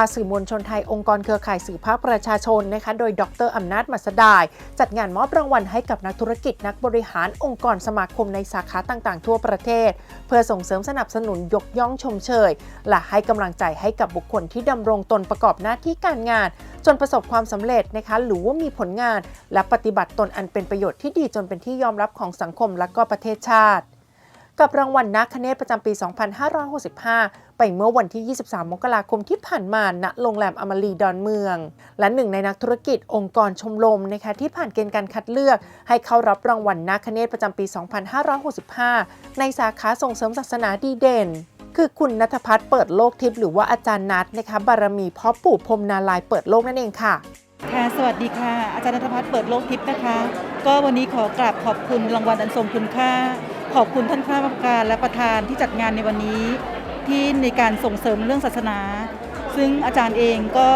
าสื่อมวลชนไทยองค์กรเครือข่ายสื่อภาคประชาชนนะคะโดยดรอำนาจมัสดาย จัดงานมอบรางวัลให้กับนักธุรกิจนักบริหารองค์กรสมาคมในสาขาต่างๆ ทั่วประเทศ เพื่อส่งเสริมสนับสนุนยกย่องชมเชย และให้กำลังใจให้กับบุคคลที่ดำรงตนประกอบหน้าที่การงาน จนประสบความสำเร็จนะคะหรือว่ามีผลงาน และปฏิบัติตนอันเป็นประโยชน์ที่ดีจนเป็นที่ยอมรับของสังคมและก็ประเทศชาติกับรางวัลนักคเนศประจำปี 2565 ไปเมื่อวันที่ 23 มกราคมที่ผ่านมาณโรงแรมอมรีดอนเมือง และหนึ่งในนักธุรกิจองค์กรชมรมนะคะที่ผ่านเกณฑ์การคัดเลือก ให้เข้ารับรางวัลนักคเนศประจำปี 2565 ในสาขาส่งเสริมศาสนาดีเด่นคือคุณนัทพัฒน์เปิดโลกทิพย์หรือว่าอาจารย์นัทนะคะบารมีพ่อปู่พรมนาลายเปิดโลกนั่นเองค่ะ ค่ะ สวัสดีค่ะ อาจารย์นัทพัฒน์เปิดโลกทิพย์นะคะ ก็วันนี้ขอกราบขอบคุณรางวัลอันทรงคุณค่า ขอบคุณท่านข้าราชการและประธานที่จัดงานในวันนี้ ที่ในการส่งเสริมเรื่องศาสนา ซึ่งอาจารย์เองก็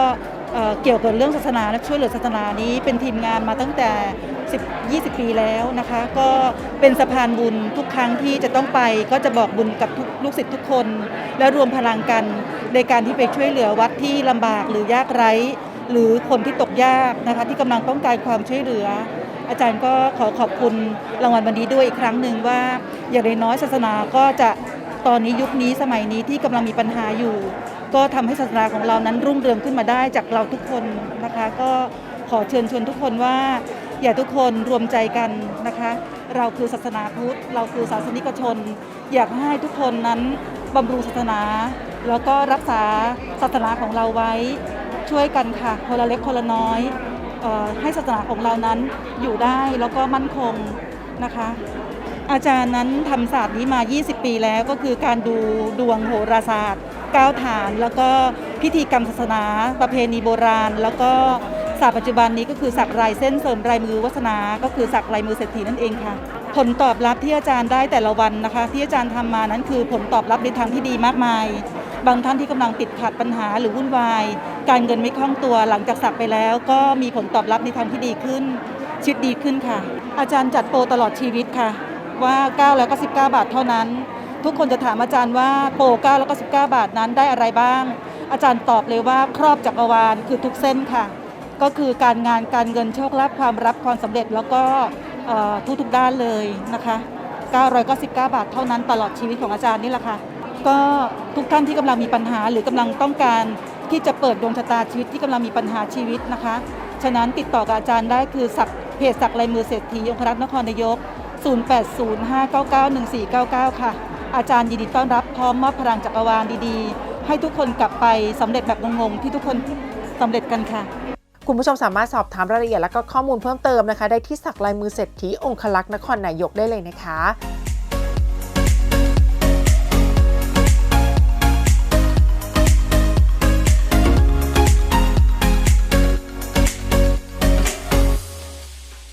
เอ่อเกี่ยวกับเรื่องศาสนาและช่วยเหลือศาสนานี้เป็นทีมงานมาตั้งแต่ 10 20 ปีแล้วนะคะ ก็เป็นสะพานบุญทุกครั้งที่จะต้องไปก็จะบอกบุญกับทุกลูกศิษย์ทุกคน และรวมพลังกันในการที่ไปช่วยเหลือวัดที่ลำบากหรือยากไร้ หรือคนที่ตกยากนะคะที่กำลังต้องการความช่วยเหลือ อาจารย์ก็ขอขอบคุณรางวัลวันนี้ด้วยอีกครั้งหนึ่งว่า อย่างน้อยศาสนาก็จะ ตอนนี้ยุคนี้สมัยนี้ที่กำลังมีปัญหาอยู่ ก็ทำให้ศาสนาของเรานั้นรุ่งเรืองขึ้นมาได้จากเราทุกคนนะคะ ก็ขอเชิญชวนทุกคนว่าอย่าทุกคนรวมใจกันนะคะ เราคือศาสนาพุทธ เราคือศาสนิกชน อยากให้ทุกคนนั้นบำรุงศาสนา แล้วก็รักษาศาสนาของเราไว้ช่วยกันค่ะคนละเล็กคนละน้อยออให้ศาสนาของเรานั้นอยู่ได้แล้วก็มั่นคงนะคะ อาจารย์นั้นทำศาสตร์นี้มา 20 ปีแล้วก็คือการดูดวงโหราศาสตร์ก้าวฐาน แล้วก็พิธีกรรมศาสนา ประเพณีโบราณ แล้วก็ศาสตร์ปัจจุบันนี้ก็คือสักลายเส้นเสริมลายมือวัฒนา ก็คือสักลายมือเศรษฐีนั่นเองค่ะ ผลตอบรับที่อาจารย์ได้แต่ละวันนะคะ ที่อาจารย์ทำมานั้นคือผลตอบรับในทางที่ดีมากมาย บางท่านที่กำลังติดขัดปัญหาหรือวุ่นวาย การเงินไม่คล่องตัวหลังจากสักไปแล้ว ก็มีผลตอบรับในทางที่ดีขึ้นชีวิตดีขึ้นค่ะ อาจารย์จัดโปรตลอดชีวิตค่ะ ว่า9แล้วก็19 บาทเท่านั้น ทุกคนจะถามอาจารย์ว่าโปร9แล้วก็19 บาทนั้นได้อะไรบ้าง อาจารย์ตอบเลยว่าครอบจักรวาลคือทุกเส้นค่ะ ก็คือการงานการเงินโชคลาภความรับความสำเร็จแล้วก็ทุกๆด้านเลยนะคะ999 บาทเท่านั้นตลอดชีวิตของอาจารย์นี่แหละค่ะ ก็ทุกท่านที่กำลังมีปัญหาหรือกำลังต้องการที่จะเปิดดวงชะตาชีวิตที่กำลังมีปัญหาชีวิตนะคะ ฉะนั้นติดต่อกับอาจารย์ได้คือสักเพจสักลายมือเศรษฐีองครักษ์นครนายก 0805991499 ค่ะ อาจารย์ยินดีต้อนรับพร้อมมอบพลังจักรวาลดีๆ ให้ทุกคนกลับไปสำเร็จแบบงงๆ ที่ทุกคนสำเร็จกันค่ะ คุณผู้ชมสามารถสอบถามรายละเอียดและก็ข้อมูลเพิ่มเติมนะคะ ได้ที่สักลายมือเศรษฐีองคลักษ์นครนายกได้เลยนะคะ